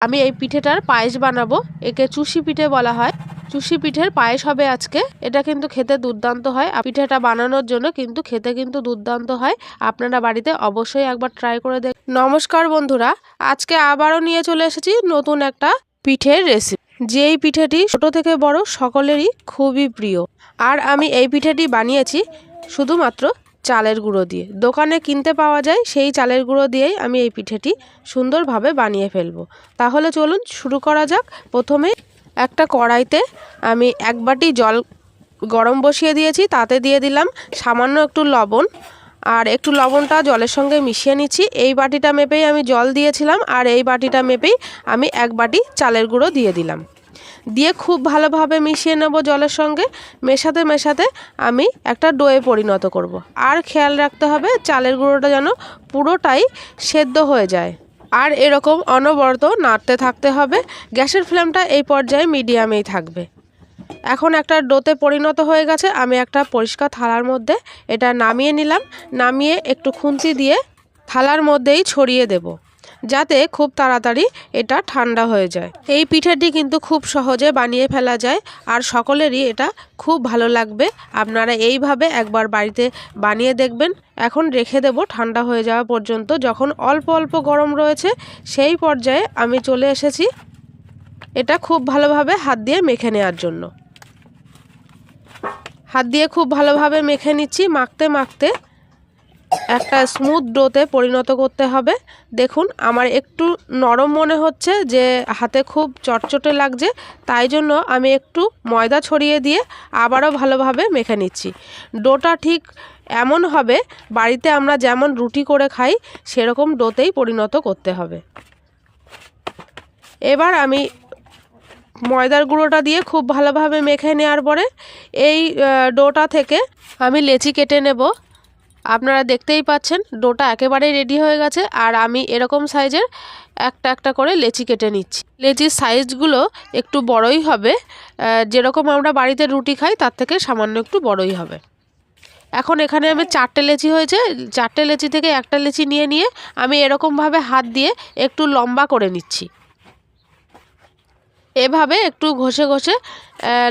আমি এই পিঠেটার পায়েস বানাবো। একে চুষি পিঠে বলা হয়। চুষি পিঠের পায়েস হবে আজকে। এটা কিন্তু খেতে দুর্দান্ত হয়। আর পিঠেটা বানানোর জন্য কিন্তু খেতে কিন্তু দুর্দান্ত হয়। আপনারা বাড়িতে অবশ্যই একবার ট্রাই করে দেখ নমস্কার বন্ধুরা, আজকে আবারও নিয়ে চলে এসেছি নতুন একটা পিঠের রেসিপি যেই পিঠেটি ছোট থেকে বড় সকলেরই খুবই প্রিয়। আর আমি এই পিঠেটি বানিয়েছি শুধুমাত্র চালের গুঁড়ো দিয়ে। দোকানে কিনতে পাওয়া যায়, সেই চালের গুঁড়ো দিয়েই আমি এই পিঠেটি সুন্দরভাবে বানিয়ে ফেলব। তাহলে চলুন শুরু করা যাক। প্রথমে একটা কড়াইতে আমি এক বাটি জল গরম বসিয়ে দিয়েছি, তাতে দিয়ে দিলাম সামান্য একটু লবণ। আর একটু লবণটা জলের সঙ্গে মিশিয়ে নিচ্ছি। এই বাটিটা মেপেই আমি জল দিয়েছিলাম, আর এই বাটিটা মেপেই আমি এক বাটি চালের গুঁড়ো দিয়ে দিলাম। দিয়ে খুব ভালোভাবে মিশিয়ে নেব জলের সঙ্গে। মেশাতে মেশাতে আমি একটা ডোয়ে পরিণত করব। আর খেয়াল রাখতে হবে চালের গুঁড়োটা যেন পুরোটাই সেদ্ধ হয়ে যায়। আর এরকম অনবরত নাড়তে থাকতে হবে। গ্যাসের ফ্লেমটা এই পর্যায়ে মিডিয়ামেই থাকবে। এখন একটা ডোতে পরিণত হয়ে গেছে। আমি একটা পরিষ্কার থালার মধ্যে এটা নামিয়ে নিলাম। নামিয়ে একটু খুন্তি দিয়ে থালার মধ্যেই ছড়িয়ে দেবো। যাতে খুব তাড়াতাড়ি এটা ঠান্ডা হয়ে যায়। এই পিঠেটি কিন্তু খুব সহজে বানিয়ে ফেলা যায় আর সকলেরই এটা খুব ভালো লাগবে। আপনারা এইভাবে একবার বাড়িতে বানিয়ে দেখবেন। এখন রেখে দেব ঠান্ডা হয়ে যাওয়া পর্যন্ত। যখন অল্প অল্প গরম রয়েছে, সেই পর্যায়ে আমি চলে এসেছি এটা খুব ভালোভাবে হাত দিয়ে মেখে নেওয়ার জন্য। হাত দিয়ে খুব ভালোভাবে মেখে নিচ্ছি। মাখতে মাখতে একটা স্মুথ ডোতে পরিণত করতে হবে। দেখুন, আমার একটু নরম মনে হচ্ছে যে হাতে খুব চটচটে লাগছে, তাই জন্য আমি একটু ময়দা ছড়িয়ে দিয়ে আবারও ভালোভাবে মেখে নিচ্ছি। ডোটা ঠিক এমন হবে, বাড়িতে আমরা যেমন রুটি করে খাই, সেরকম ডোতেই পরিণত করতে হবে। এবার আমি ময়দার গুঁড়োটা দিয়ে খুব ভালোভাবে মেখে নেওয়ার পরে এই ডোটা থেকে আমি লেচি কেটে নেব। আপনারা দেখতেই পাচ্ছেন, ডোটা একেবারেই রেডি হয়ে গেছে আর আমি এরকম সাইজের একটা একটা করে লেচি কেটে নিচ্ছি। লেচির সাইজগুলো একটু বড়ই হবে যেরকম আমরা বাড়িতে রুটি খাই তার থেকে সামান্য একটু বড়ই হবে। এখন এখানে আমি চারটে লেচি হয়েছে, চারটে লেচি থেকে একটা লেচি নিয়ে নিয়ে আমি এরকমভাবে হাত দিয়ে একটু লম্বা করে নিচ্ছি। এভাবে একটু ঘষে ঘষে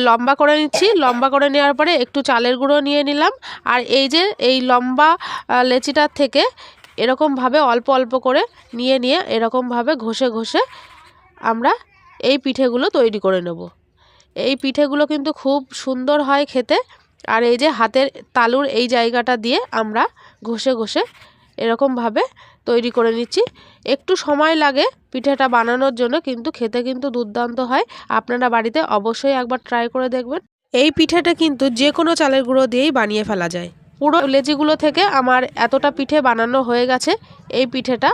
লম্বা করে নিচ্ছি। লম্বা করে নেওয়ার পরে একটু চালের গুঁড়ো নিয়ে নিলাম। আর এই যে, এই লম্বা লেচিটার থেকে এরকমভাবে অল্প অল্প করে নিয়ে নিয়ে এরকমভাবে ঘষে ঘষে আমরা এই পিঠেগুলো তৈরি করে নেব। এই পিঠেগুলো কিন্তু খুব সুন্দর হয় খেতে। আর এই যে, হাতের তালুর এই জায়গাটা দিয়ে আমরা ঘষে ঘষে এরকমভাবে তৈরি করে নিচ্ছি। একটু সময় লাগে পিঠাটা বানানোর জন্য, কিন্তু খেতে কিন্তু দুর্দান্ত হয়। আপনারা বাড়িতে অবশ্যই একবার ট্রাই করে দেখবেন। এই পিঠাটা কিন্তু যে কোনো চালের গুঁড়ো দিয়েই বানিয়ে ফেলা যায়। পুরো লেজিগুলো থেকে আমার এতটা পিঠে বানানো হয়ে গেছে, এই পিঠেটা।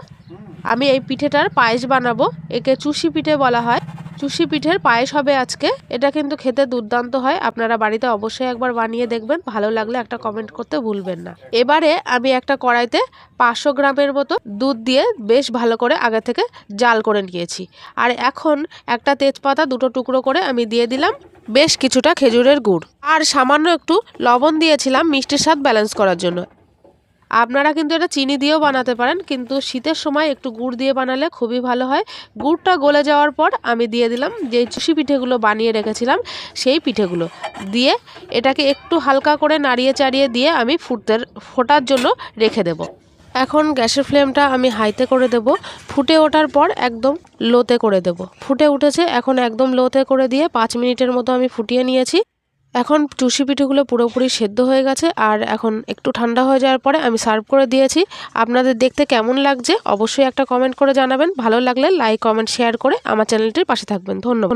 আমি এই পিঠেটার পায়েস বানাবো, একে চুষি পিঠে বলা হয়। চুষি পিঠের পায়েস হবে আজকে। এটা কিন্তু খেতে দুর্দান্ত হয়। আপনারা বাড়িতে অবশ্যই একবার বানিয়ে দেখবেন। ভালো লাগলে একটা কমেন্ট করতে ভুলবেন না। এবারে আমি একটা কড়াইতে পাঁচশো গ্রামের মতো দুধ দিয়ে বেশ ভালো করে আগে থেকে জাল করে নিয়েছি। আর এখন একটা তেজপাতা দুটো টুকরো করে আমি দিয়ে দিলাম বেশ কিছুটা খেজুরের গুড়। আর সামান্য একটু লবণ দিয়েছিলাম মিষ্টির স্বাদ ব্যালেন্স করার জন্য। আপনারা কিন্তু এটা চিনি দিয়েও বানাতে পারেন, কিন্তু শীতের সময় একটু গুড় দিয়ে বানালে খুবই ভালো হয়। গুড়টা গলে যাওয়ার পর আমি দিয়ে দিলাম যে চুষি পিঠেগুলো বানিয়ে রেখেছিলাম, সেই পিঠেগুলো দিয়ে এটাকে একটু হালকা করে নাড়িয়ে চাড়িয়ে দিয়ে আমি ফুটতে, ফোটার জন্য রেখে দেব। এখন গ্যাসের ফ্লেমটা আমি হাইতে করে দেব। ফুটে ওঠার পর একদম লোতে করে দেব। ফুটে উঠেছে, এখন একদম লোতে করে দিয়ে পাঁচ মিনিটের মতো আমি ফুটিয়ে নিয়েছি। এখন চুষি পিঠেগুলো পুরোপুরি সেদ্ধ হয়ে গেছে আর এখন একটু ঠান্ডা হয়ে যাওয়ার পরে আমি সার্ভ করে দিয়েছি। আপনাদের দেখতে কেমন লাগছে অবশ্যই একটা কমেন্ট করে জানাবেন। ভালো লাগলে লাইক, কমেন্ট, শেয়ার করে আমার চ্যানেলটির পাশে থাকবেন। ধন্যবাদ।